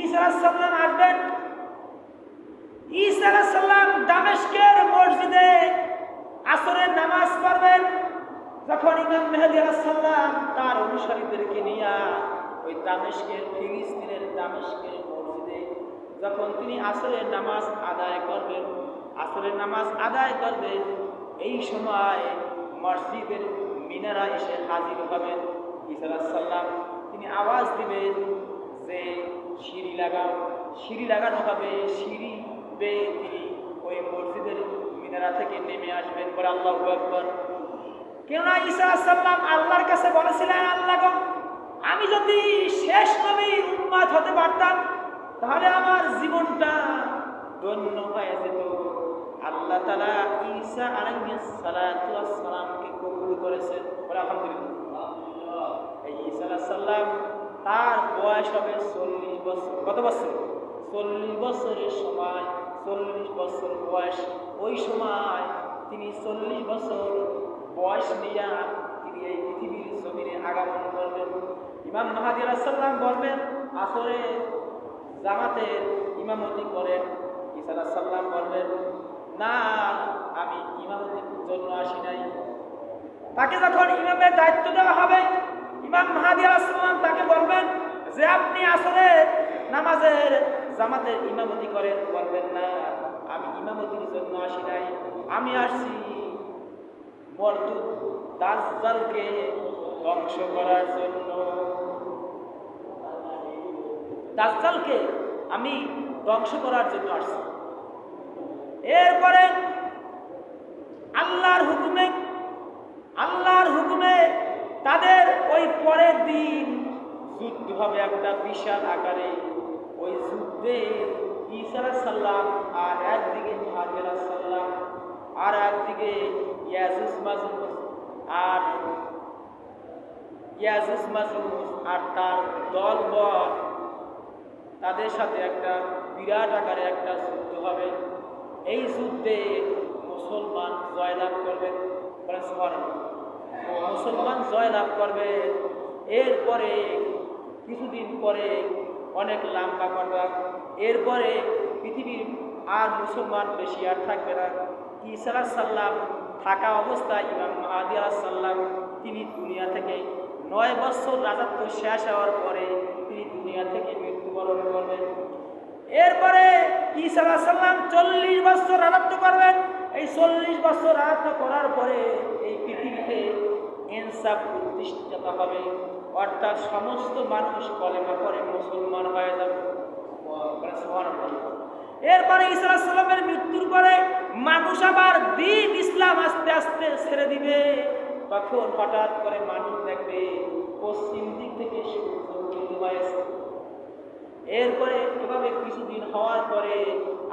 ঈসা সাল্লাম আসবেন। ঈসা সাল্লাম দামেশকের মসজিদে আসরের নামাজ পড়বেন। যখন ইমাম মেহেদি সাল্লাম তার অনুসারীদেরকে নিয়ে ওই দামেশকের ফিলিস্তিনের দামেশকের মসজিদে যখন তিনি আসরের নামাজ আদায় করবেন, আসরের নামাজ আদায় করবেন, এই সময় মসজিদের মিনারা এসে হাজির হবেন। ঈসা সাল্লাম তিনি আওয়াজ দিবেন যে সিঁড়ি লাগাও সিঁড়ি লাগানো হবে, সিঁড়ি বেয়ে তিনি ওই মসজিদের মিনারা থেকে নেমে আসবেন বলে আল্লাহ আকবর। কেননা ঈসা সাল্লাম আল্লাহর কাছে বলেছিলেন, আল্লাহ আমি যদি শেষ নবী উম্মাদ হতে পারতাম, তাহলে আমার জীবনটা ধন্য হয়ে যেত। আল্লাহ তালা ঈসা আলাইহিস সালাতু ওয়াস সালামকে কবুল করেছেন বলে আলহামদুলিল্লাহ এই ঈসা আলাইহিস সালাম তার বয়স হবে চল্লিশ বছর, কত বছর? চল্লিশ বছরের সময়, চল্লিশ বছর বয়স। ওই সময় তিনি চল্লিশ বছর বয়স নিয়ে তিনি এই পৃথিবীর জমিনে আগমন করবেন ইমাম মাহাদি সাল্লাম বলবেন, আসরে জামাতের ইমামতি করেন ঈসা সাল্লাম বলবেন, না, আমি ইমামতির জন্য আসি নাই। তাকে যখন ইমামের দায়িত্ব দেওয়া হবে, ইমাম মাহাদি আসসালাম তাকে বলবেন যে আপনি আসলে নামাজের জামাতের ইমামতি করেন বলবেন না। আমি ইমামতির জন্য আসি নাই। আমি আসছি মরদুদ দাজ্জালকে ধ্বংস করার জন্য। দাজ্জালকে আমি ধ্বংস করার জন্য আসছি। এরপরে আল্লাহর হুকুমে আল্লাহর হুকুমে তাদের ওই পরের দিন যুদ্ধ হবে একটা বিশাল আকারে ওই যুদ্ধে ঈসা সাল্লাম আর একদিকে হাজেরা সাল্লাম আর একদিকে ইয়াজুস মাজুস আর ইয়াজুস মাজুস আর তার দলবল তাদের সাথে একটা বিরাট আকারে একটা যুদ্ধ হবে। এই যুদ্ধে মুসলমান জয়লাভ সুবহানাল্লাহ। মুসলমান জয়লাভ করবে। এরপরে কিছুদিন পরে অনেক লম্বা কথা এরপরে পৃথিবীর আর মুসলমান বেশি আর থাকবে না। ঈসা সাল্লাম থাকা অবস্থায় ইমাম মাহাদি সাল্লাম তিনি দুনিয়া থেকে নয় বছর রাজত্ব শেষ হওয়ার পরে তিনি দুনিয়া থেকে মৃত্যুবরণ করবেন। এরপরে ঈসা সাল্লাম চল্লিশ বছর রাজত্ব করবেন। এই চল্লিশ বছর রাজত্ব করার পরে এই পৃথিবীতে ইনসাফ প্রতিষ্ঠিত হবে। অর্থাৎ সমস্ত মানুষ কলেমা করে মুসলমান হয়ে যাবে। এরপরে ইসলাম সাল্লামের মৃত্যুর পরে মানুষ আবার দিন ইসলাম আস্তে আস্তে ছেড়ে দিবে। তখন হঠাৎ করে মানুষ দেখবে পশ্চিম দিক থেকে এরপরে এভাবে কিছুদিন হওয়ার পরে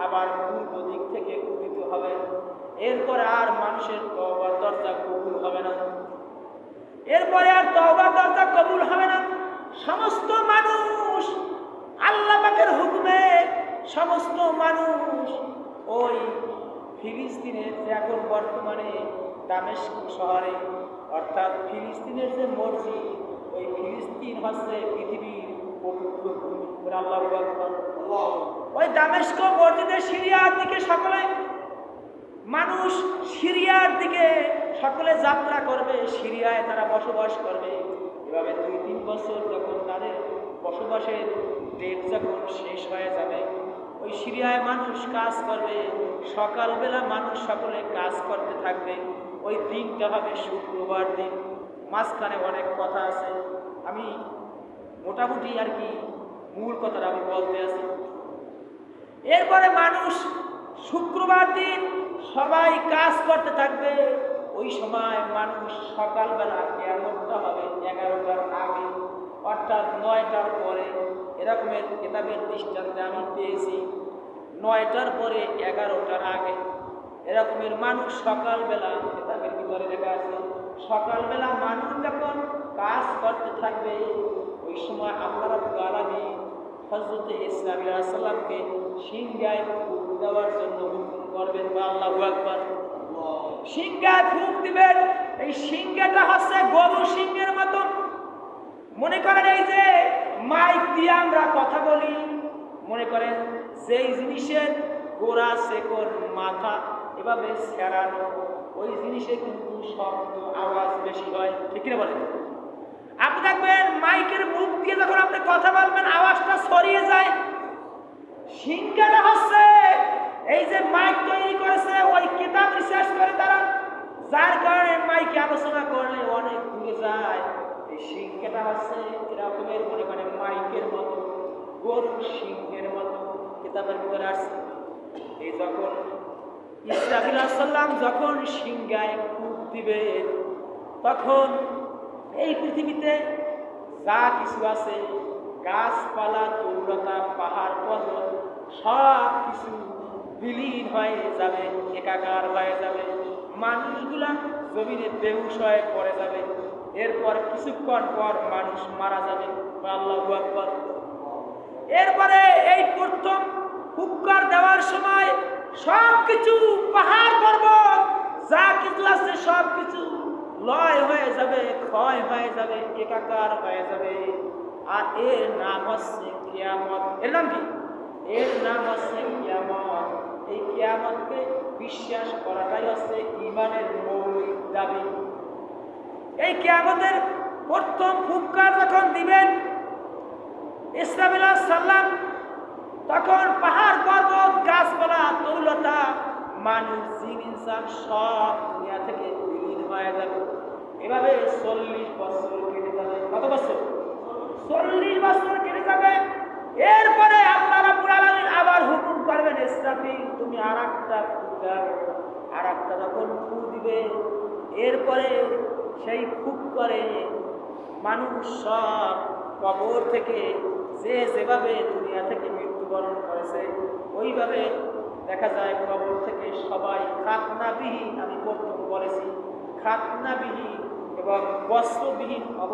আবার পূর্ব দিক থেকে উদিত হবে। এরপরে আর মানুষের দরজা কবুল হবে না। এরপরে আর দরজা সমস্ত মানুষ আল্লাহ পাকের হুকুমে সমস্ত মানুষ ওই ফিলিস্তিনের যে এখন বর্তমানে দামেস্ক শহরে অর্থাৎ ফিলিস্তিনের যে মসজিদ ওই ফিলিস্তিন হচ্ছে পৃথিবীর পবিত্র ভূমি। বলে ওই দামেস্ক মসজিদের সিরিয়ার দিকে সকলে মানুষ সিরিয়ার দিকে সকলে যাত্রা করবে সিরিয়ায় তারা বসবাস করবে। এভাবে দুই, তিন বছর যখন তাদের বসবাসের ডেট যখন শেষ হয়ে যাবে, ওই সিরিয়ায় মানুষ কাজ করবে, সকালবেলা মানুষ সকলে কাজ করতে থাকবে, ওই দিনটা হবে শুক্রবার দিন। মাঝখানে অনেক কথা আছে। আমি মোটামুটি আর কি মূল কথাটা আমি বলতে আছি। এরপরে মানুষ শুক্রবার দিন সবাই কাজ করতে থাকবে ওই সময় মানুষ সকালবেলা কেমনটা হবে, এগারোটার আগে, অর্থাৎ নয়টার পরে, এরকমের কেতাবের দৃষ্টান্তে আমি পেয়েছি। নয়টার পরে এগারোটার আগে। এরকমের মানুষ সকালবেলা, কেতাবের ভিতরে লেখা আছে, সকালবেলা মানুষ যখন কাজ করতে থাকবে, ওই সময় আল্লাহ আলামিন হজরত ইসলাম সাল্লামকে সিংহায় দেওয়ার জন্য করবেন বা আল্লাহ আকবার। সিংহায় ফুক দিবেন। এই সিংহাটা হচ্ছে গরু সিংহের মতন। মনে করেন এই যে মাইক দিয়ে আমরা কথা বলি, মনে করেন যেই জিনিসের গোড়া শেকর মাথা এভাবে সেরানো ওই জিনিসে কিন্তু শব্দ, আওয়াজ বেশি হয়। ঠিক কিনা বলেন? আপনি দেখবেন মাইকের মুখ দিয়ে যখন আপনি কথা বলবেন, আওয়াজটা ছড়িয়ে যায়। সিংহাটা হচ্ছে এই যে মাইক তৈরি করেছে, ওই কিতাব রিসার্চ করে তারা, যার কারণে মাইকে আলোচনা করলে অনেক দূরে যায়। এই সিংহাটা হচ্ছে এরকমের মনে করে মাইকের মতো গরু সিংহের মতো কিতাবের ভিতরে আসছে। এই যখন ইসরাফিল সাল্লাম যখন সিংহায় কূপ দিবে, তখন এই পৃথিবীতে যা কিছু আছে, গাছপালা তরুলতা পাহাড়, পর্বত সব কিছু বিলীন হয়ে যাবে, একাকার হয়ে যাবে। মানুষগুলা জমিনে বেহুশ হয়ে পড়ে যাবে। এরপর কিছুক্ষণ পর মানুষ মারা যাবে। এরপরে এই প্রথম হুক্কার দেওয়ার সময় সব কিছু পাহাড় পর্বত, যা কিছু আছে সব কিছু লয় হয়ে যাবে, ক্ষয় হয়ে যাবে, একাকার হয়ে যাবে। আর এর নাম হচ্ছে কিয়ামত। এর নাম কি? এর নাম হচ্ছে কিয়ামতকে বিশ্বাস করাটাই হচ্ছে ইমানের মৌলিক দাবি। এই কিয়ামতের প্রথম ফুৎকার যখন দিবেন ইসলামিল সাল্লাম, তখন পাহাড়, পর্বত, গাছপালা, তরুলতা, মানুষ, জিন, ইনসান সব দুনিয়া থেকে বিলীন হয়ে যাবে। এভাবে চল্লিশ বছর কেটে যাবে। কত বছর? চল্লিশ বছর কেটে যাবে এরপরে আল্লাহ রাব্বুল আলামিন আবার হুকুম করবেন ইসরাফিল তুমি আর একটা আর একটা যখন ফু দিবে, এরপরে সেই ফুক করে মানুষ সব কবর থেকে যে যেভাবে দুনিয়া থেকে মৃত্যুবরণ করেছে, ওইভাবে দেখা যায় কবর থেকে সবাই খাতনাবিহীন, আমি প্রথম বলেছি, খাতনাবিহীন এবং বস্ত্রবিহীন অবস্থা